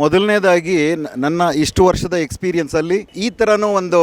ಮೊದಲನೇದಾಗಿ ನನ್ನ ಇಷ್ಟು ವರ್ಷದ ಎಕ್ಸ್ಪೀರಿಯನ್ಸ್ ಅಲ್ಲಿ ಈ ಥರನೂ ಒಂದು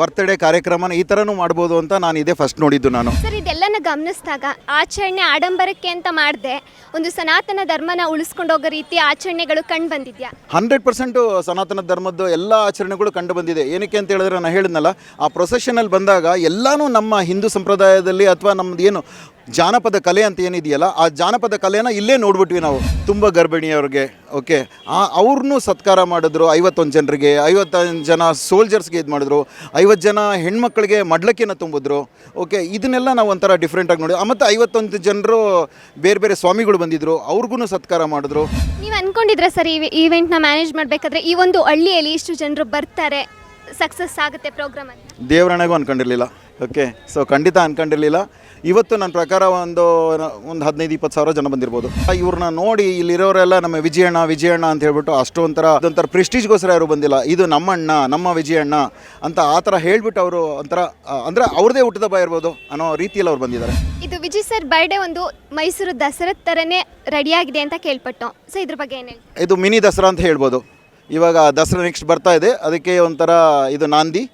ಬರ್ತ್ಡೇ ಕಾರ್ಯಕ್ರಮನ ಈ ಥರನೂ ಮಾಡ್ಬೋದು ಅಂತ ನಾನು ಇದೇ ಫಸ್ಟ್ ನೋಡಿದ್ದು ನಾನು. ಸರ್ ಇದೆಲ್ಲನ ಗಮನಿಸಿದಾಗ ಆಚರಣೆ ಆಡಂಬರಕ್ಕೆ ಅಂತ ಮಾಡಿದೆ. ಒಂದು ಸನಾತನ ಧರ್ಮನ ಉಳಿಸ್ಕೊಂಡು ಹೋಗೋ ರೀತಿ ಆಚರಣೆಗಳು ಕಂಡು ಬಂದಿದ್ಯಾ? ಹಂಡ್ರೆಡ್ ಪರ್ಸೆಂಟು ಸನಾತನ ಧರ್ಮದ್ದು ಎಲ್ಲ ಆಚರಣೆಗಳು ಕಂಡು ಬಂದಿದೆ. ಏನಕ್ಕೆ ಅಂತ ಹೇಳಿದ್ರೆ ನಾನು ಹೇಳಿದ್ನಲ್ಲ ಆ ಪ್ರೊಸೆಷನಲ್ಲಿ ಬಂದಾಗ ಎಲ್ಲನೂ ನಮ್ಮ ಹಿಂದೂ ಸಂಪ್ರದಾಯದಲ್ಲಿ ಅಥವಾ ನಮ್ದು ಏನು ಜಾನಪದ ಕಲೆ ಅಂತ ಏನಿದೆಯಲ್ಲ ಆ ಜಾನಪದ ಕಲೆನ ಇಲ್ಲೇ ನೋಡ್ಬಿಟ್ವಿ ನಾವು. ತುಂಬ ಗರ್ಭಿಣಿಯವ್ರಿಗೆ ಓಕೆ ಆ ಅವ್ರನ್ನೂ ಸತ್ಕಾರ ಮಾಡಿದ್ರು ಐವತ್ತೊಂದು ಜನರಿಗೆ ಐವತ್ತೊಂದು ಜನ ಸೋಲ್ಜರ್ಸ್ಗೆ ಇದು ಮಾಡಿದ್ರು ಐವತ್ತು ಜನ ಹೆಣ್ಮಕ್ಳಿಗೆ ಮಡ್ಲಕ್ಕಿನ ತುಂಬಿದ್ರು ಓಕೆ ಇದನ್ನೆಲ್ಲ ನಾವು ಒಂಥರ ಡಿಫ್ರೆಂಟಾಗಿ ನೋಡಿ ಮತ್ತು ಐವತ್ತೊಂದು ಜನರು ಬೇರೆ ಬೇರೆ ಸ್ವಾಮಿಗಳು ಬಂದಿದ್ರು ಅವ್ರಿಗೂ ಸತ್ಕಾರ ಮಾಡಿದ್ರು. ನೀವು ಅಂದ್ಕೊಂಡಿದ್ರೆ ಸರ್ ಈ ಈವೆಂಟ್ನ ಮ್ಯಾನೇಜ್ ಮಾಡಬೇಕಾದ್ರೆ ಈ ಒಂದು ಹಳ್ಳಿಯಲ್ಲಿ ಇಷ್ಟು ಜನರು ಬರ್ತಾರೆ ಸಕ್ಸಸ್ ಆಗುತ್ತೆ ಪ್ರೋಗ್ರಾಮ್ ದೇವರಣೆಗೂ ಅನ್ಕೊಂಡಿರಲಿಲ್ಲ. ಓಕೆ ಸೊ ಖಂಡಿತ ಅನ್ಕೊಂಡಿರಲಿಲ್ಲ. ಇವತ್ತು ನನ್ನ ಪ್ರಕಾರ ಒಂದು ಒಂದು ಹದಿನೈದು ಇಪ್ಪತ್ತು ಸಾವಿರ ಜನ ಬಂದಿರ್ಬೋದು. ಇವ್ರನ್ನ ನೋಡಿ ಇಲ್ಲಿರೋರೆಲ್ಲ ನಮ್ಮ ವಿಜಯಣ್ಣ ವಿಜಯಣ್ಣ ಅಂತ ಹೇಳ್ಬಿಟ್ಟು ಅಷ್ಟು ಒಂಥರ ಅದೊಂಥರ ಪ್ರೆಸ್ಟೀಜ್ಗೋಸ್ಕರ ಯಾರು ಬಂದಿಲ್ಲ. ಇದು ನಮ್ಮ ಅಣ್ಣ ನಮ್ಮ ವಿಜಯಣ್ಣ ಅಂತ ಆ ಥರ ಹೇಳ್ಬಿಟ್ಟು ಅವರು ಒಂಥರ ಅಂದರೆ ಅಂದ್ರೆ ಅವ್ರದೇ ಹುಟ್ಟಿದ ಬಾ ಇರ್ಬೋದು ಅನ್ನೋ ರೀತಿಯಲ್ಲಿ ಅವ್ರು ಬಂದಿದ್ದಾರೆ. ಇದು ವಿಜಯ್ ಸರ್ ಬರ್ಡೇ ಒಂದು ಮೈಸೂರು ದಸರಾ ಥರನೇ ರೆಡಿಯಾಗಿದೆ ಅಂತ ಕೇಳ್ಪಟ್ಟು. ಸೊ ಇದ್ರ ಬಗ್ಗೆ ಏನು ಇದು ಮಿನಿ ದಸರಾ ಅಂತ ಹೇಳ್ಬೋದು. ಇವಾಗ ದಸರಾ ನೆಕ್ಸ್ಟ್ ಬರ್ತಾ ಇದೆ. ಅದಕ್ಕೆ ಒಂಥರ ಇದು ನಾಂದಿ.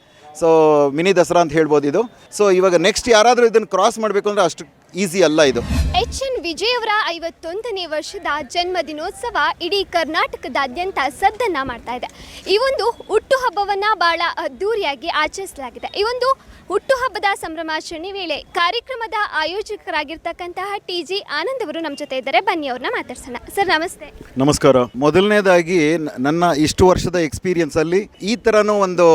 ಸೊ ಮಿನಿ ದಸರಾ ಅಂತ ಹೇಳ್ಬೋದು ಇದು. ಸೊ ಇವಾಗ ನೆಕ್ಸ್ಟ್ ಯಾರಾದರೂ ಇದನ್ನು ಕ್ರಾಸ್ ಮಾಡಬೇಕು ಅಂದರೆ ಅಷ್ಟು ಈಸಿ ಅಲ್ಲ ಇದು. ಎಚ್ ಎನ್ ವಿಜಯ್ ಅವರ ಐವತ್ತೊಂದನೇ ವರ್ಷದ ಜನ್ಮದಿನೋತ್ಸವ ಇಡೀ ಕರ್ನಾಟಕದಾದ್ಯಂತ ಸದ್ದನ್ನ ಮಾಡ್ತಾ ಇದೆ. ಈ ಒಂದು ಹುಟ್ಟುಹಬ್ಬವನ್ನ ಬಹಳ ಅದ್ದೂರಿಯಾಗಿ ಆಚರಿಸಲಾಗಿದೆ. ಈ ಒಂದು ಹುಟ್ಟುಹಬ್ಬದ ಸಂಭ್ರಮಾಚರಣೆ ವೇಳೆ ಕಾರ್ಯಕ್ರಮದ ಆಯೋಜಕರಾಗಿರ್ತಕ್ಕಂತಹ ಟಿ ಜಿ ಆನಂದ್ ಅವರು ನಮ್ಮ ಜೊತೆ ಇದ್ದಾರೆ. ಬನ್ನಿ ಅವ್ರನ್ನ ಮಾತಾಡ್ಸೋಣ. ಸರ್ ನಮಸ್ತೆ. ನಮಸ್ಕಾರ. ಮೊದಲನೇದಾಗಿ ನನ್ನ ಇಷ್ಟು ವರ್ಷದ ಎಕ್ಸ್ಪೀರಿಯನ್ಸ್ ಅಲ್ಲಿ ಈ ಥರನೂ ಒಂದು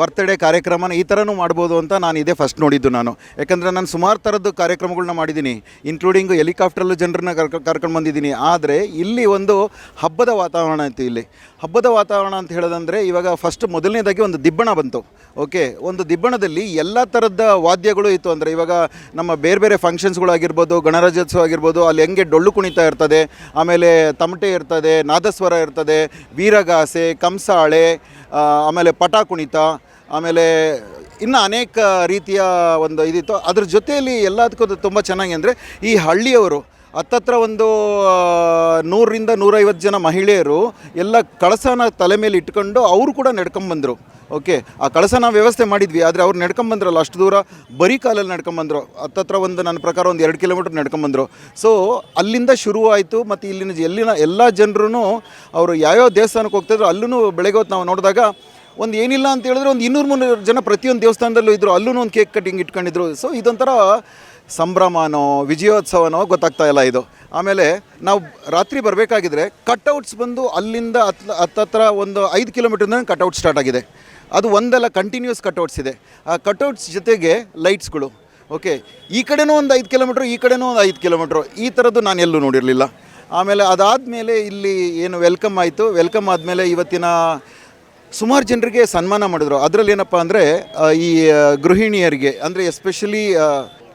ಬರ್ತ್ಡೇ ಕಾರ್ಯಕ್ರಮನ ಈ ಥರನೂ ಮಾಡ್ಬೋದು ಅಂತ ನಾನು ಇದೇ ಫಸ್ಟ್ ನೋಡಿದ್ದು ನಾನು. ಯಾಕಂದ್ರೆ ನಾನು ಸುಮಾರು ಥರದ್ದು ಕಾರ್ಯಕ್ರಮಗಳನ್ನ ಮಾಡಿದ್ದೀನಿ ಇನ್ಕ್ಲೂಡಿಂಗ್ ಹೆಲಿಕಾಪ್ಟ್ರಲ್ಲೂ ಜನರನ್ನ ಕರ್ಕ, ಕರ್ಕೊಂಡು ಬಂದಿದ್ದೀನಿ. ಆದರೆ ಇಲ್ಲಿ ಒಂದು ಹಬ್ಬದ ವಾತಾವರಣ ಇತ್ತು ಇಲ್ಲಿ. ಹಬ್ಬದ ವಾತಾವರಣ ಅಂತ ಹೇಳೋದಂದರೆ ಇವಾಗ ಫಸ್ಟ್ ಮೊದಲನೇದಾಗಿ ಒಂದು ದಿಬ್ಬಣ ಬಂತು. ಓಕೆ ಒಂದು ದಿಬ್ಬಣದಲ್ಲಿ ಎಲ್ಲ ಥರದ ವಾದ್ಯಗಳು ಇತ್ತು. ಅಂದರೆ ಇವಾಗ ನಮ್ಮ ಬೇರೆ ಬೇರೆ ಫಂಕ್ಷನ್ಸ್ಗಳಾಗಿರ್ಬೋದು ಗಣರಾಜ್ಯೋತ್ಸವ ಆಗಿರ್ಬೋದು, ಅಲ್ಲಿ ಹೆಂಗೆ ಡೊಳ್ಳು ಕುಣಿತ ಇರ್ತದೆ, ಆಮೇಲೆ ತಮಟೆ ಇರ್ತದೆ, ನಾದಸ್ವರ ಇರ್ತದೆ, ವೀರಗಾಸೆ, ಕಂಸಾಳೆ ಆಮೇಲೆ ಪಟಾ ಕುಣಿತ, ಆಮೇಲೆ ಇನ್ನು ಅನೇಕ ರೀತಿಯ ಒಂದು ಇದಿತ್ತು. ಅದ್ರ ಜೊತೆಯಲ್ಲಿ ಎಲ್ಲದಕ್ಕೂ ತುಂಬ ಚೆನ್ನಾಗಿ ಅಂದರೆ ಈ ಹಳ್ಳಿಯವರು ಹತ್ತತ್ರ ಒಂದು ನೂರರಿಂದ ನೂರೈವತ್ತು ಜನ ಮಹಿಳೆಯರು ಎಲ್ಲ ಕಳಸನ ತಲೆ ಮೇಲೆ ಇಟ್ಕೊಂಡು ಅವರು ಕೂಡ ನಡ್ಕೊಂಬಂದರು ಓಕೆ ಆ ಕಳಸನ ವ್ಯವಸ್ಥೆ ಮಾಡಿದ್ವಿ, ಆದರೆ ಅವ್ರು ನಡ್ಕೊಂಬಂದ್ರಲ್ಲ ಅಷ್ಟು ದೂರ ಬರೀ ಕಾಲಲ್ಲಿ ನಡ್ಕೊಂಬಂದರು ಹತ್ತತ್ರ ಒಂದು ನನ್ನ ಪ್ರಕಾರ ಒಂದು ಎರಡು ಕಿಲೋಮೀಟ್ರ್ ನಡ್ಕೊಂಬಂದರು ಸೊ ಅಲ್ಲಿಂದ ಶುರು ಆಯಿತು ಮತ್ತು ಇಲ್ಲಿನ ಎಲ್ಲಿನ ಎಲ್ಲ ಜನರೂ ಅವರು ಯಾವ್ಯಾವ ದೇವಸ್ಥಾನಕ್ಕೆ ಹೋಗ್ತಿದ್ರು ಅಲ್ಲೂ ಬೆಳಗ್ಗೆ ಹೊತ್ತು ನಾವು ನೋಡಿದಾಗ ಒಂದು ಏನಿಲ್ಲ ಅಂತ ಹೇಳಿದ್ರೆ ಒಂದು ಇನ್ನೂರು ಮುನ್ನೂರು ಜನ ಪ್ರತಿಯೊಂದು ದೇವಸ್ಥಾನದಲ್ಲೂ ಇದ್ದರು ಅಲ್ಲೂ ಒಂದು ಕೇಕ್ ಕಟ್ಟಿಂಗ್ ಇಟ್ಕೊಂಡಿದ್ರು. ಸೊ ಇದೊಂಥರ ಸಂಭ್ರಮನೋ, ವಿಜಯೋತ್ಸವನೋ ಗೊತ್ತಾಗ್ತಾ ಇಲ್ಲ ಇದು. ಆಮೇಲೆ ನಾವು ರಾತ್ರಿ ಬರಬೇಕಾಗಿದ್ರೆ ಕಟ್ಔಟ್ಸ್ ಬಂದು ಅಲ್ಲಿಂದ ಹತ್, ಹತ್ತತ್ರ ಒಂದು ಐದು ಕಿಲೋಮೀಟರ್ನ ಕಟ್ಔಟ್ ಸ್ಟಾರ್ಟ್ ಆಗಿದೆ. ಅದು ಒಂದೆಲ್ಲ ಕಂಟಿನ್ಯೂಸ್ ಕಟ್ಔಟ್ಸ್ ಇದೆ. ಆ ಕಟ್ಔಟ್ಸ್ ಜೊತೆಗೆ ಲೈಟ್ಸ್ಗಳು ಓಕೆ ಈ ಕಡೆನೂ ಒಂದು ಐದು ಕಿಲೋಮೀಟ್ರ್ ಈ ಕಡೆನೂ ಒಂದು ಐದು ಕಿಲೋಮೀಟ್ರು ಈ ಥರದ್ದು ನಾನು ಎಲ್ಲೂ ನೋಡಿರಲಿಲ್ಲ. ಆಮೇಲೆ ಅದಾದಮೇಲೆ ಇಲ್ಲಿ ಏನು ವೆಲ್ಕಮ್ ಆಯಿತು. ವೆಲ್ಕಮ್ ಆದಮೇಲೆ ಇವತ್ತಿನ ಸುಮಾರು ಜನರಿಗೆ ಸನ್ಮಾನ ಮಾಡಿದ್ರು. ಅದರಲ್ಲಿ ಏನಪ್ಪ ಅಂದರೆ ಈ ಗೃಹಿಣಿಯರಿಗೆ ಅಂದರೆ ಎಸ್ಪೆಷಲಿ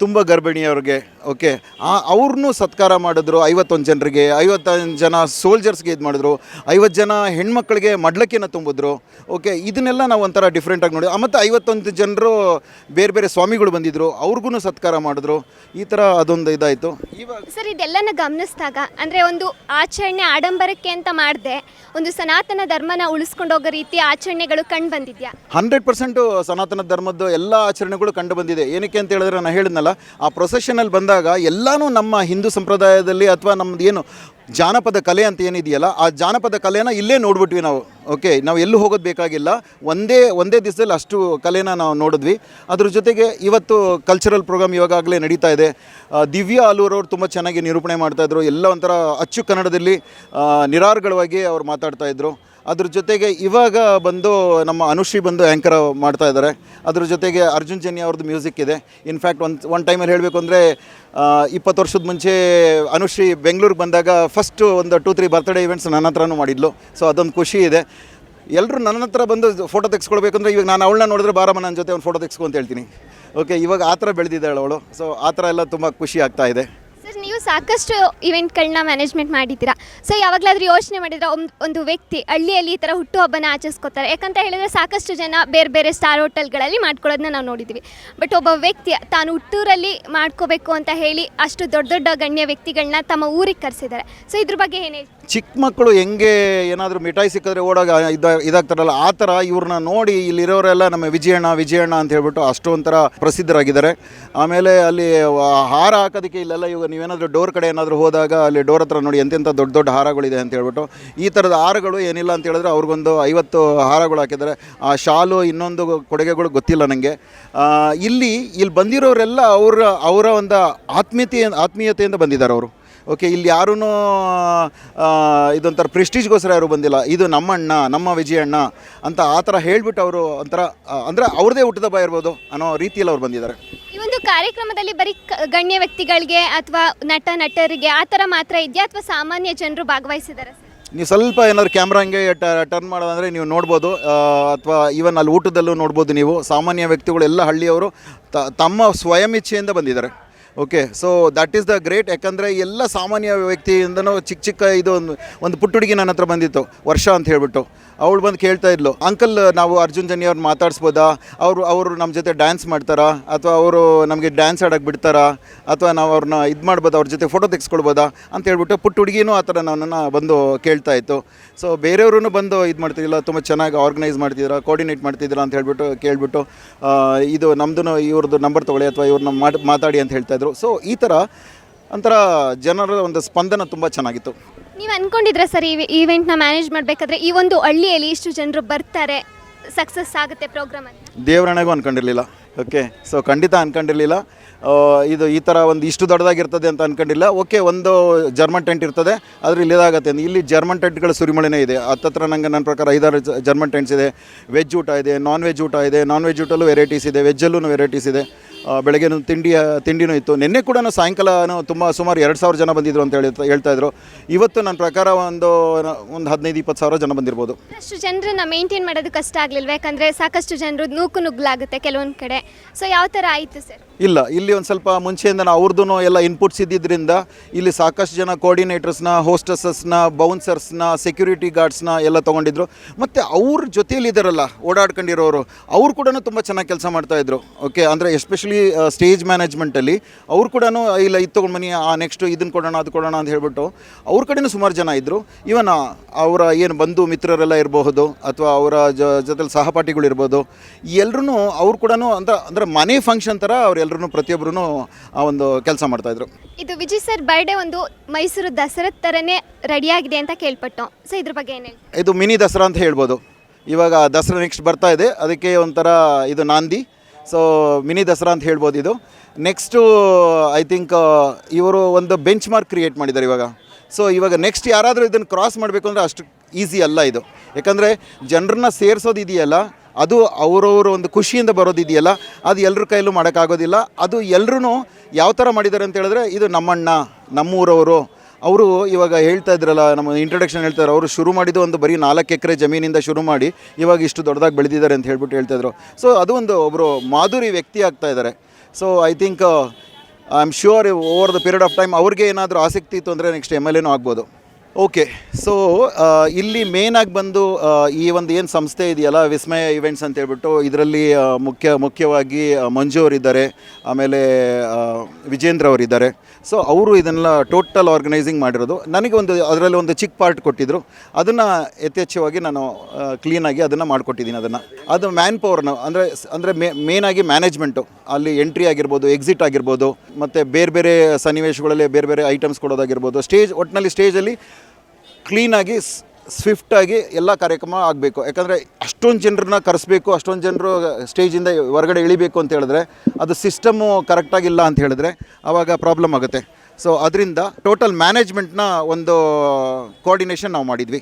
ತುಂಬ ಗರ್ಭಿಣಿಯವ್ರಿಗೆ ಓಕೆ ಆ ಅವ್ರನ್ನೂ ಸತ್ಕಾರ ಮಾಡಿದ್ರು ಐವತ್ತೊಂದು ಜನರಿಗೆ ಐವತ್ತೊಂದು ಜನ ಸೋಲ್ಜರ್ಸ್ಗೆ ಇದು ಮಾಡಿದ್ರು ಐವತ್ತು ಜನ ಹೆಣ್ಮಕ್ಳಿಗೆ ಮಡ್ಲಕ್ಕಿನ ತುಂಬಿದ್ರು ಓಕೆ ಇದನ್ನೆಲ್ಲ ನಾವು ಒಂಥರ ಡಿಫ್ರೆಂಟಾಗಿ ನೋಡಿ ಮತ್ತು ಐವತ್ತೊಂದು ಜನರು ಬೇರೆ ಬೇರೆ ಸ್ವಾಮಿಗಳು ಬಂದಿದ್ರು ಅವ್ರಿಗೂ ಸತ್ಕಾರ ಮಾಡಿದ್ರು ಈ ಥರ ಅದೊಂದು ಇದಾಯಿತು. ಇವಾಗ ಸರ್ ಇದೆಲ್ಲನ ಗಮನಿಸಿದಾಗ ಅಂದರೆ ಒಂದು ಆಚರಣೆ ಆಡಂಬರಕ್ಕೆ ಅಂತ ಮಾಡಿದೆ ಒಂದು ಸನಾತನ ಧರ್ಮನ ಉಳಿಸ್ಕೊಂಡು ಹೋಗೋ ರೀತಿ ಆಚರಣೆಗಳು ಕಂಡು ಬಂದಿದ್ಯಾ? ಹಂಡ್ರೆಡ್ ಪರ್ಸೆಂಟು ಸನಾತನ ಧರ್ಮದ ಎಲ್ಲ ಆಚರಣೆಗಳು ಕಂಡು ಬಂದಿದೆ. ಏನಕ್ಕೆ ಅಂತ ಹೇಳಿದ್ರೆ ನಾನು ಹೇಳಿದ್ನಲ್ಲ ಆ ಪ್ರೊಸೆಷನಲ್ಲಿ ಬಂದಾಗ ಎಲ್ಲನೂ ನಮ್ಮ ಹಿಂದೂ ಸಂಪ್ರದಾಯದಲ್ಲಿ ಅಥವಾ ನಮ್ಮದು ಏನು ಜಾನಪದ ಕಲೆ ಅಂತ ಏನಿದೆಯಲ್ಲ, ಆ ಜಾನಪದ ಕಲೆನ ಇಲ್ಲೇ ನೋಡ್ಬಿಟ್ವಿ ನಾವು. ಓಕೆ ನಾವು ಎಲ್ಲೂ ಹೋಗೋದು ಬೇಕಾಗಿಲ್ಲ. ಒಂದೇ ಒಂದೇ ದಿವಸದಲ್ಲಿ ಅಷ್ಟು ಕಲೆನ ನಾವು ನೋಡಿದ್ವಿ. ಅದ್ರ ಜೊತೆಗೆ ಇವತ್ತು ಕಲ್ಚರಲ್ ಪ್ರೋಗ್ರಾಮ್ ಇವಾಗಲೇ ನಡೀತಾ ಇದೆ. ದಿವ್ಯ ಆಲೂರವ್ರು ತುಂಬ ಚೆನ್ನಾಗಿ ನಿರೂಪಣೆ ಮಾಡ್ತಾಯಿದ್ರು ಎಲ್ಲ ಒಂಥರ ಅಚ್ಚು ಕನ್ನಡದಲ್ಲಿ ನಿರಾರ್ಗಳವಾಗಿ ಅವ್ರು ಮಾತಾಡ್ತಾಯಿದ್ರು ಅದ್ರ ಜೊತೆಗೆ ಇವಾಗ ಬಂದು ನಮ್ಮ ಅನುಶ್ರೀ ಬಂದು ಆ್ಯಂಕರ್ ಮಾಡ್ತಾ ಇದ್ದಾರೆ. ಅದ್ರ ಜೊತೆಗೆ ಅರ್ಜುನ್ ಜನ್ಯ ಅವ್ರದ್ದು ಮ್ಯೂಸಿಕ್ ಇದೆ. ಇನ್ಫ್ಯಾಕ್ಟ್ ಒಂದು ಒನ್ ಟೈಮಲ್ಲಿ ಹೇಳಬೇಕು ಅಂದರೆ ಇಪ್ಪತ್ತು ವರ್ಷದ ಮುಂಚೆ ಅನುಶ್ರೀ ಬೆಂಗಳೂರಿಗೆ ಬಂದಾಗ ಫಸ್ಟು ಒಂದು ಟೂ ತ್ರೀ ಬರ್ತ್ಡೇ ಇವೆಂಟ್ಸ್ ನನ್ನ ಹತ್ರನೂ ಮಾಡಿದ್ಲು. ಸೊ ಅದೊಂದು ಖುಷಿ ಇದೆ. ಎಲ್ಲರೂ ನನ್ನ ಹತ್ರ ಬಂದು ಫೋಟೋ ತೆಗೆಸ್ಕೊಳ್ಬೇಕಂದ್ರೆ ಇವಾಗ ನಾನು ಅವಳನ್ನ ನೋಡಿದ್ರೆ ಬಾರಮ್ಮ ನನ್ನ ಜೊತೆ ಒಂದು ಫೋಟೋ ತೆಗೆಸ್ಕೊ ಅಂತ ಹೇಳ್ತೀನಿ. ಓಕೆ ಇವಾಗ ಆ ಥರ ಬೆಳೆದಿದ್ದಾಳೆ ಅವಳು. ಸೊ ಆ ಥರ ಎಲ್ಲ ತುಂಬ ಖುಷಿ ಆಗ್ತಾ ಇದೆ. ಸಾಕಷ್ಟು ಇವೆಂಟ್ಗಳನ್ನ ಮ್ಯಾನೇಜ್ಮೆಂಟ್ ಮಾಡಿದ್ದೀರಾ? ಸೊ, ಯಾವಾಗಲಾದರೂ ಯೋಚನೆ ಮಾಡಿದ್ರೆ ಒಂದು ವ್ಯಕ್ತಿ ಹಳ್ಳಿಯಲ್ಲಿ ಈ ಥರ ಹುಟ್ಟುಹಬ್ಬನ ಆಚರಿಸ್ಕೋತಾರೆ. ಯಾಕಂತ ಹೇಳಿದ್ರೆ ಸಾಕಷ್ಟು ಜನ ಬೇರೆ ಬೇರೆ ಸ್ಟಾರ್ ಹೋಟೆಲ್ಗಳಲ್ಲಿ ಮಾಡ್ಕೊಳ್ಳೋದನ್ನ ನಾವು ನೋಡಿದ್ದೀವಿ. ಬಟ್ ಒಬ್ಬ ವ್ಯಕ್ತಿ ತಾನು ಹುಟ್ಟೂರಲ್ಲಿ ಮಾಡ್ಕೋಬೇಕು ಅಂತ ಹೇಳಿ ಅಷ್ಟು ದೊಡ್ಡ ದೊಡ್ಡ ಗಣ್ಯ ವ್ಯಕ್ತಿಗಳನ್ನ ತಮ್ಮ ಊರಿಗೆ ಕರೆಸಿದ್ದಾರೆ. ಸೊ, ಇದ್ರ ಬಗ್ಗೆ ಏನು ಚಿಕ್ಕ ಮಕ್ಕಳು ಹೆಂಗೆ ಏನಾದರೂ ಮಿಠಾಯಿ ಸಿಕ್ಕಿದ್ರೆ ಓಡಾಗ ಇದ, ಇದಾಗ್ತಾರಲ್ಲ, ಆ ಥರ ಇವ್ರನ್ನ ನೋಡಿ ಇಲ್ಲಿರೋರೆಲ್ಲ ನಮ್ಮ ವಿಜಯಣ್ಣ ವಿಜಯಣ್ಣ ಅಂತ ಹೇಳ್ಬಿಟ್ಟು ಅಷ್ಟೊಂಥರ ಪ್ರಸಿದ್ಧರಾಗಿದ್ದಾರೆ. ಆಮೇಲೆ ಅಲ್ಲಿ ಹಾರ ಹಾಕೋದಕ್ಕೆ ಇಲ್ಲೆಲ್ಲ ಇವಾಗ ನೀವೇನಾದರೂ ಡೋರ್ ಕಡೆ ಏನಾದರೂ ಹೋದಾಗ ಅಲ್ಲಿ ಡೋರ್ ಹತ್ರ ನೋಡಿ ಎಂತೆಂಥ ದೊಡ್ಡ ದೊಡ್ಡ ಹಾರಗಳಿದೆ ಅಂತ ಹೇಳ್ಬಿಟ್ಟು ಈ ಥರದ ಹಾರಗಳು ಏನಿಲ್ಲ ಅಂತ ಹೇಳಿದ್ರೆ ಅವ್ರಿಗೊಂದು ಐವತ್ತು ಹಾರಗಳು ಹಾಕಿದ್ದಾರೆ. ಆ ಶಾಲು ಇನ್ನೊಂದು ಕೊಡುಗೆಗಳು ಗೊತ್ತಿಲ್ಲ ನನಗೆ ಇಲ್ಲಿ ಇಲ್ಲಿ ಬಂದಿರೋರೆಲ್ಲ ಅವರ ಅವರ ಒಂದು ಆತ್ಮೀಯತೆ, ಆತ್ಮೀಯತೆಯಿಂದ ಬಂದಿದ್ದಾರೆ ಅವರು. ಓಕೆ ಇಲ್ಲಿ ಯಾರೂ ಇದೊಂಥರ ಪ್ರೆಸ್ಟೀಜ್ಗೋಸ್ಕರ ಯಾರು ಬಂದಿಲ್ಲ. ಇದು ನಮ್ಮ ಅಣ್ಣ, ನಮ್ಮ ವಿಜಯಣ್ಣ ಅಂತ ಆ ಥರ ಹೇಳ್ಬಿಟ್ಟು ಅವರು ಒಂಥರ ಅಂದರೆ ಅವ್ರದ್ದೇ ಹುಟ್ಟಿದ ಬಾ ಇರ್ಬೋದು ಅನ್ನೋ ರೀತಿಯಲ್ಲಿ ಅವ್ರು ಬಂದಿದ್ದಾರೆ. ಒಂದು ಕಾರ್ಯಕ್ರಮದಲ್ಲಿ ಬರೀ ಗಣ್ಯ ವ್ಯಕ್ತಿಗಳಿಗೆ ಅಥವಾ ನಟ, ನಟರಿಗೆ ಆ ಥರ ಮಾತ್ರ ಇದೆಯಾ ಅಥವಾ ಸಾಮಾನ್ಯ ಜನರು ಭಾಗವಹಿಸಿದ್ದಾರೆ ನೀವು ಸ್ವಲ್ಪ ಏನಾದ್ರು ಕ್ಯಾಮ್ರಾ ಹಂಗೆ ಟರ್ನ್ ಮಾಡೋದಂದರೆ ನೀವು ನೋಡ್ಬೋದು. ಅಥವಾ ಈವನ್ ಅಲ್ಲಿ ಊಟದಲ್ಲೂ ನೋಡ್ಬೋದು ನೀವು. ಸಾಮಾನ್ಯ ವ್ಯಕ್ತಿಗಳು ಎಲ್ಲ ಹಳ್ಳಿಯವರು ತಮ್ಮ ಸ್ವಯಂ ಇಚ್ಛೆಯಿಂದ ಬಂದಿದ್ದಾರೆ. Okay so that is the great ಯಾಕಂದರೆ ಎಲ್ಲ ಸಾಮಾನ್ಯ ವ್ಯಕ್ತಿಯಿಂದನೂ ಚಿಕ್ಕ ಚಿಕ್ಕ ಇದು ಒಂದು ಒಂದು ಪುಟ್ಟ ಹುಡುಗಿ ನನ್ನ ಹತ್ರ ಬಂದಿತ್ತು, ವರ್ಷ ಅಂತ ಹೇಳ್ಬಿಟ್ಟು. ಅವಳು ಬಂದು ಕೇಳ್ತಾ ಇದ್ಲು ಅಂಕಲ್ ನಾವು ಅರ್ಜುನ್ ಜನಿ ಅವ್ರು ಮಾತಾಡ್ಸ್ಬೋದಾ? ಅವರು ಅವರು ನಮ್ಮ ಜೊತೆ ಡ್ಯಾನ್ಸ್ ಮಾಡ್ತಾರಾ? ಅಥವಾ ಅವರು ನಮಗೆ ಡ್ಯಾನ್ಸ್ ಆಡೋಕ್ಕೆ ಬಿಡ್ತಾರಾ? ಅಥವಾ ನಾವು ಅವ್ರನ್ನ ಇದು ಮಾಡ್ಬೋದಾ? ಅವ್ರ ಜೊತೆ ಫೋಟೋ ತೆಗೆಸ್ಕೊಳ್ಬೋದಾ? ಅಂತ ಹೇಳ್ಬಿಟ್ಟು ಪುಟ್ಟ ಹುಡುಗಿನೂ ಆ ಥರ ನನ್ನನ್ನು ಬಂದು ಕೇಳ್ತಾ ಇತ್ತು. ಸೊ ಬೇರೆಯವ್ರೂ ಬಂದು ಇದು ಮಾಡ್ತಿದ್ದಿಲ್ಲ ತುಂಬ ಚೆನ್ನಾಗಿ ಆರ್ಗನೈಸ್ ಮಾಡ್ತಿದ್ದೀರಾ ಕೋರ್ಡಿನೇಟ್ ಮಾಡ್ತಿದ್ದೀರಾ? ಅಂತ ಹೇಳ್ಬಿಟ್ಟು ಕೇಳಿಬಿಟ್ಟು ಇದು ನಮ್ಮದು ಇವ್ರದ್ದು ನಂಬರ್ ತೊಗೊಳ್ಳಿ, ಅಥವಾ ಇವ್ರನ್ನ ಮಾತಾಡಿ ಅಂತ ಹೇಳ್ತಾಯಿದ್ರು ಸೊ ಈ ಥರ ಒಂಥರ ಜನರ ಒಂದು ಸ್ಪಂದನ ತುಂಬ ಚೆನ್ನಾಗಿತ್ತು. ನೀವು ಅನ್ಕೊಂಡಿದ್ರೆ ಸರ್ ಈ ಈವೆಂಟ್ನ ಮ್ಯಾನೇಜ್ ಮಾಡಬೇಕಾದ್ರೆ ಈ ಒಂದು ಹಳ್ಳಿಯಲ್ಲಿ ಇಷ್ಟು ಜನರು ಬರ್ತಾರೆ ಸಕ್ಸಸ್ ಆಗುತ್ತೆ ಪ್ರೋಗ್ರಾಮ್ ಅಂತ? ದೇವರಣೆಗೂ ಅನ್ಕೊಂಡಿರಲಿಲ್ಲ. ಓಕೆ ಸೊ ಖಂಡಿತ ಅನ್ಕೊಂಡಿರಲಿಲ್ಲ. ಇದು ಈ ಥರ ಒಂದು ಇಷ್ಟು ದೊಡ್ಡದಾಗಿರ್ತದೆ ಅಂತ ಅನ್ಕೊಂಡಿಲ್ಲ. ಓಕೆ ಒಂದು ಜರ್ಮನ್ ಟೆಂಟ್ ಇರ್ತದೆ ಆದರೆ ಇಲ್ಲಿ ಇದಾಗತ್ತೆ ಇಲ್ಲಿ ಜರ್ಮನ್ ಟೆಂಟ್ಗಳ ಸುರಿಮಳೆನೇ ಇದೆ. ಹತ್ತತ್ರ ನಂಗೆ ನನ್ನ ಪ್ರಕಾರ ಐದಾರು ಜರ್ಮನ್ ಟೆಂಟ್ಸ್ ಇದೆ. ವೆಜ್ ಊಟ ಇದೆ ನಾನ್ ವೆಜ್ ಊಟ ಇದೆ ನಾನ್ ವೆಜ್ ಊಟಲ್ಲೂ ವೆರೈಟೀಸ್ ಇದೆ ವೆಜ್ಜಲ್ಲೂ ವೆರೈಟೀಸ್ ಇದೆ. ಬೆಳಗ್ಗೆ ತಿಂಡಿ, ತಿಂಡಿನೂ ಇತ್ತು. ನಿನ್ನೆ ಕೂಡ ಸಾಯಂಕಾಲ ತುಂಬ ಸುಮಾರು ಎರಡು ಸಾವಿರ ಜನ ಬಂದಿದ್ರು ಅಂತ ಹೇಳಿ ಹೇಳ್ತಾ ಇದ್ರು. ಇವತ್ತು ನನ್ನ ಪ್ರಕಾರ ಒಂದು ಒಂದು ಹದಿನೈದು, ಇಪ್ಪತ್ತು ಸಾವಿರ ಜನ ಬಂದಿರ್ಬೋದು. ಅಷ್ಟು ಜನರನ್ನ ಮೇಂಟೈನ್ ಮಾಡೋದು ಕಷ್ಟ ಆಗಲಿಲ್ವ? ಯಾಕಂದರೆ ಸಾಕಷ್ಟು ಜನರು ನೂಕು ನುಗ್ಲಾಗುತ್ತೆ ಕೆಲವೊಂದು ಕಡೆ. ಸೊ ಯಾವ ಥರ ಆಯಿತು ಸರ್ ಇಲ್ಲ, ಇಲ್ಲಿ ಒಂದು ಸ್ವಲ್ಪ ಮುಂಚೆಯಿಂದ ಅವ್ರದ್ದು ಎಲ್ಲ ಇನ್ಪುಟ್ಸ್ ಇದ್ದಿದ್ದರಿಂದ ಇಲ್ಲಿ ಸಾಕಷ್ಟು ಜನ ಕೋಆರ್ಡಿನೇಟರ್ಸ್ನ ಹೋಸ್ಟಸಸ್ನ ಬೌನ್ಸರ್ಸ್ನ ಸೆಕ್ಯೂರಿಟಿ ಗಾರ್ಡ್ಸ್ನ ಎಲ್ಲ ತೊಗೊಂಡಿದ್ರು. ಮತ್ತು ಅವ್ರ ಜೊತೆಯಲ್ಲಿ ಇದ್ದಾರಲ್ಲ ಓಡಾಡ್ಕೊಂಡಿರೋರು, ಅವ್ರು ಕೂಡ ತುಂಬ ಚೆನ್ನಾಗಿ ಕೆಲಸ ಮಾಡ್ತಾಯಿದ್ರು ಓಕೆ ಅಂದರೆ ಎಸ್ಪೆಷಲಿ ಸ್ಟೇಜ್ ಮ್ಯಾನೇಜ್ಮೆಂಟಲ್ಲಿ ಅವ್ರು ಕೂಡ ಇಲ್ಲ ಇದು ತೊಗೊಂಡು ಬನ್ನಿ, ಆ ನೆಕ್ಸ್ಟ್ ಇದನ್ನು ಕೊಡೋಣ, ಅದು ಕೊಡೋಣ ಅಂತ ಹೇಳ್ಬಿಟ್ಟು ಅವ್ರ ಕಡೆಯೂ ಸುಮಾರು ಜನ ಇದ್ದರು ಇವನ್ ಅವರ ಏನು ಬಂಧು ಮಿತ್ರರೆಲ್ಲ ಇರಬಹುದು, ಅಥವಾ ಅವರ ಜೊತೆಲಿ ಸಹಪಾಠಿಗಳು ಇರ್ಬೋದು ಎಲ್ಲರೂ ಅವ್ರು ಕೂಡ ಅಂತ ಅಂದರೆ ಮನೆ ಫಂಕ್ಷನ್ ಥರ ಅವರೆಲ್ಲರೂ ಪ್ರತಿಯೊಬ್ಬರೂ ಆ ಒಂದು ಕೆಲಸ ಮಾಡ್ತಾಯಿದ್ರು ಇದು ವಿಜಯ್ ಸರ್ ಬರ್ಡೇ ಒಂದು ಮೈಸೂರು ದಸರಾ ಥರನೇ ರೆಡಿಯಾಗಿದೆ ಅಂತ ಕೇಳ್ಪಟ್ಟು. ಸೊ ಇದ್ರ ಬಗ್ಗೆ ಏನೇ ಇದು ಮಿನಿ ದಸರಾ ಅಂತ ಹೇಳ್ಬೋದು. ಇವಾಗ ದಸರಾ ನೆಕ್ಸ್ಟ್ ಬರ್ತಾ ಇದೆ. ಅದಕ್ಕೆ ಒಂಥರ ಇದು ನಾಂದಿ. ಸೊ ಮಿನಿ ದಸರಾ ಅಂತ ಹೇಳ್ಬೋದು ಇದು. ನೆಕ್ಸ್ಟು ಐ ಥಿಂಕ್ ಇವರು ಒಂದು ಬೆಂಚ್ ಮಾರ್ಕ್ ಕ್ರಿಯೇಟ್ ಮಾಡಿದ್ದಾರೆ ಇವಾಗ. ಸೊ ಇವಾಗ ನೆಕ್ಸ್ಟ್ ಯಾರಾದರೂ ಇದನ್ನು ಕ್ರಾಸ್ ಮಾಡಬೇಕು ಅಂದರೆ ಅಷ್ಟು ಈಸಿ ಅಲ್ಲ ಇದು. ಯಾಕಂದರೆ ಜನರನ್ನ ಸೇರಿಸೋದು ಇದೆಯಲ್ಲ ಅದು ಅವರವರು ಒಂದು ಖುಷಿಯಿಂದ ಬರೋದಿದೆಯಲ್ಲ, ಅದು ಎಲ್ಲರ ಕೈಲೂ ಮಾಡೋಕ್ಕಾಗೋದಿಲ್ಲ. ಅದು ಎಲ್ಲರೂ ಯಾವ ಥರ ಮಾಡಿದ್ದಾರೆ ಅಂತ ಹೇಳಿದ್ರೆ, ಇದು ನಮ್ಮಣ್ಣ, ನಮ್ಮೂರವರು. ಅವರು ಇವಾಗ ಹೇಳ್ತಾ ಇದ್ರಲ್ಲ, ನಮ್ಮ ಇಂಟ್ರಡಕ್ಷನ್ ಹೇಳ್ತಾರೆ ಅವರು ಶುರು ಮಾಡಿದ್ದು ಒಂದು ಬರೀ ನಾಲ್ಕು ಎಕರೆ ಜಮೀನಿಂದ ಶುರು ಮಾಡಿ ಇವಾಗ ಇಷ್ಟು ದೊಡ್ಡದಾಗಿ ಬೆಳೆದಿದ್ದಾರೆ ಅಂತ ಹೇಳ್ಬಿಟ್ಟು ಹೇಳ್ತಾ ಇದ್ರು. ಸೊ ಅದು ಒಂದು ಒಬ್ಬರು ಮಾಧುರಿ ವ್ಯಕ್ತಿ ಆಗ್ತಾ ಇದ್ದಾರೆ. So I think I am sure over the period of time ಅವ್ರಿಗೆ ಏನಾದರೂ ಆಸಕ್ತಿ ಇತ್ತು ಅಂದರೆ ನೆಕ್ಸ್ಟ್ ಎಂ ಎಲ್ ಎನೂ ಆಗ್ಬೋದು. ಓಕೆ ಸೊ ಇಲ್ಲಿ ಮೇನಾಗಿ ಬಂದು ಈ ಒಂದು ಏನು ಸಂಸ್ಥೆ ಇದೆಯಲ್ಲ, ವಿಸ್ಮಯ ಇವೆಂಟ್ಸ್ ಅಂತ ಹೇಳ್ಬಿಟ್ಟು, ಇದರಲ್ಲಿ ಮುಖ್ಯ, ಮುಖ್ಯವಾಗಿ ಮಂಜು ಅವರಿದ್ದಾರೆ, ಆಮೇಲೆ ವಿಜೇಂದ್ರ ಅವರಿದ್ದಾರೆ. ಸೊ ಅವರು ಇದನ್ನೆಲ್ಲ ಟೋಟಲ್ ಆರ್ಗನೈಸಿಂಗ್ ಮಾಡಿರೋದು. ನನಗೆ ಒಂದು, ಅದರಲ್ಲಿ ಒಂದು ಚಿಕ್ಕ ಪಾರ್ಟ್ ಕೊಟ್ಟಿದ್ದರು ಅದನ್ನು ಯಥೇಚ್ಛವಾಗಿ ನಾನು ಕ್ಲೀನಾಗಿ ಅದನ್ನು ಮಾಡಿಕೊಟ್ಟಿದ್ದೀನಿ ಅದನ್ನು. ಅದು ಮ್ಯಾನ್ ಪವರ್ನ ಅಂದರೆ ಅಂದರೆ ಮೇ ಮೇನಾಗಿ ಮ್ಯಾನೇಜ್ಮೆಂಟು ಅಲ್ಲಿ ಎಂಟ್ರಿ ಆಗಿರ್ಬೋದು ಎಕ್ಸಿಟ್ ಆಗಿರ್ಬೋದು, ಮತ್ತು ಬೇರೆ ಬೇರೆ ಸನ್ನಿವೇಶಗಳಲ್ಲಿ ಬೇರೆ ಬೇರೆ ಐಟಮ್ಸ್ ಕೊಡೋದಾಗಿರ್ಬೋದು ಸ್ಟೇಜ್ ಒಟ್ಟಿನಲ್ಲಿ ಸ್ಟೇಜಲ್ಲಿ ಕ್ಲೀನಾಗಿ ಸ್ವಿಫ್ಟಾಗಿ ಎಲ್ಲ ಕಾರ್ಯಕ್ರಮ ಆಗಬೇಕು. ಯಾಕಂದರೆ ಅಷ್ಟೊಂದು ಜನರನ್ನ ಕರೆಸ್ಬೇಕು, ಅಷ್ಟೊಂದು ಜನರು ಸ್ಟೇಜಿಂದ ಹೊರಗಡೆ ಇಳಿಬೇಕು ಅಂತ ಹೇಳಿದ್ರೆ ಅದು ಸಿಸ್ಟಮು ಕರೆಕ್ಟಾಗಿಲ್ಲ ಅಂತ ಹೇಳಿದ್ರೆ ಆವಾಗ ಪ್ರಾಬ್ಲಮ್ ಆಗುತ್ತೆ. ಸೊ ಅದರಿಂದ ಟೋಟಲ್ ಮ್ಯಾನೇಜ್ಮೆಂಟ್ನ ಒಂದು ಕೋಆರ್ಡಿನೇಷನ್ ನಾವು ಮಾಡಿದ್ವಿ.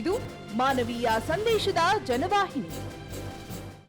ಇದು ಮಾನವೀಯ ಸಂದೇಶದ ಜನವಾಹಿನಿ.